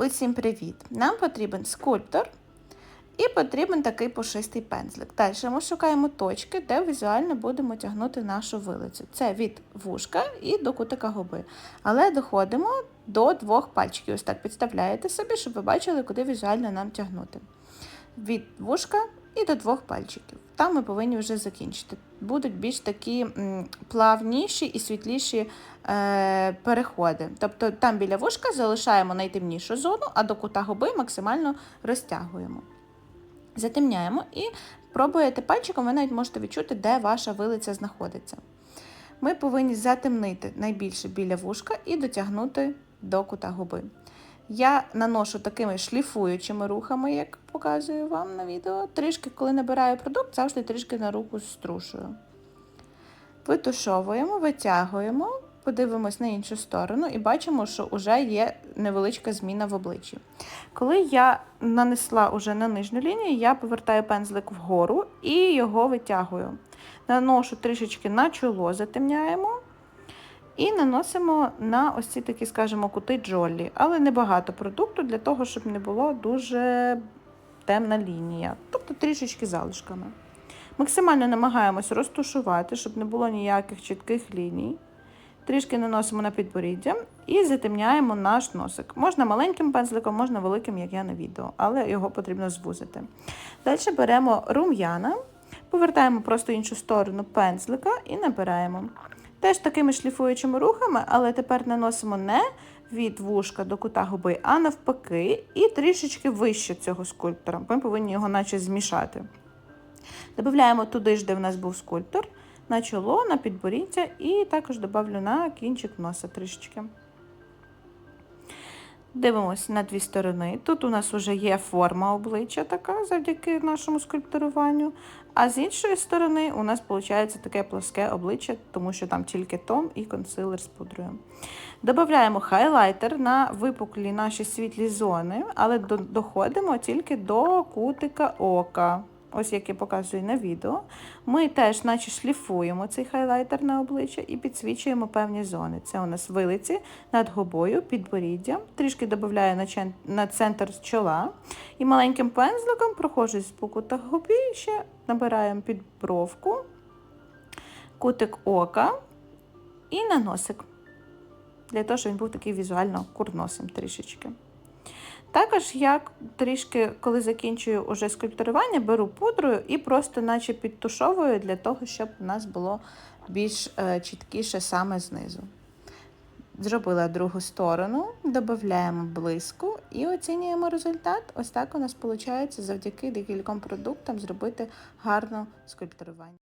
Усім привіт! Нам потрібен скульптор і потрібен такий пушистий пензлик. Далі ми шукаємо точки, де візуально будемо тягнути нашу вилицю. Це від вушка і до кутика губи. Але доходимо до двох пальчиків. Ось так підставляєте собі, щоб ви бачили, куди візуально нам тягнути. Від вушка і до двох пальчиків. Там ми повинні вже закінчити. Будуть більш такі плавніші і світліші е, переходи. Тобто там біля вушка залишаємо найтемнішу зону, а до кута губи максимально розтягуємо. Затемняємо і пробуєте пальчиком, ви навіть можете відчути, де ваша вилиця знаходиться. Ми повинні затемнити найбільше біля вушка і дотягнути до кута губи. Я наношу такими шліфуючими рухами, як показую вам на відео. Трішки, коли набираю продукт, завжди трішки на руку струшую. Витушовуємо, витягуємо, подивимось на іншу сторону і бачимо, що вже є невеличка зміна в обличчі. Коли я нанесла уже на нижню лінію, я повертаю пензлик вгору і його витягую. Наношу трішечки на чоло, затемняємо. І наносимо на ось ці такі, скажімо, кути джолі, але небагато продукту для того, щоб не було дуже темна лінія, тобто трішечки залишками. Максимально намагаємось розтушувати, щоб не було ніяких чітких ліній. Трішки наносимо на підборіддя і затемняємо наш носик. Можна маленьким пензликом, можна великим, як я на відео, але його потрібно звузити. Далі беремо рум'яна, повертаємо просто іншу сторону пензлика і набираємо. Теж такими шліфуючими рухами, але тепер наносимо не від вушка до кута губи, а навпаки, і трішечки вище цього скульптора. Ми повинні його наче змішати. Додаємо туди ж, де в нас був скульптор, на чоло, на підборіддя і також додавлю на кінчик носа трішечки. Дивимося на дві сторони. Тут у нас вже є форма обличчя така завдяки нашому скульптуруванню. А з іншої сторони у нас виходить таке плоске обличчя, тому що там тільки тон і консилер з пудрою. Додаємо хайлайтер на випуклі наші світлі зони, але доходимо тільки до кутика ока. Ось як я показую на відео. Ми теж наче шліфуємо цей хайлайтер на обличчя і підсвічуємо певні зони. Це у нас вилиці над губою, підборіддя. Трішки додаю на, центр чола. І маленьким пензликом проходжусь по кутах губі, ще набираємо під бровку, кутик ока і на носик. Для того, щоб він був такий візуально курносим трішечки. Також я трішки, коли закінчую уже скульптурування, беру пудрою і просто наче підтушовую для того, щоб у нас було більш е, чіткіше саме знизу. Зробила другу сторону, додаємо блиску і оцінюємо результат. Ось так у нас виходить завдяки декільком продуктам зробити гарне скульптурування.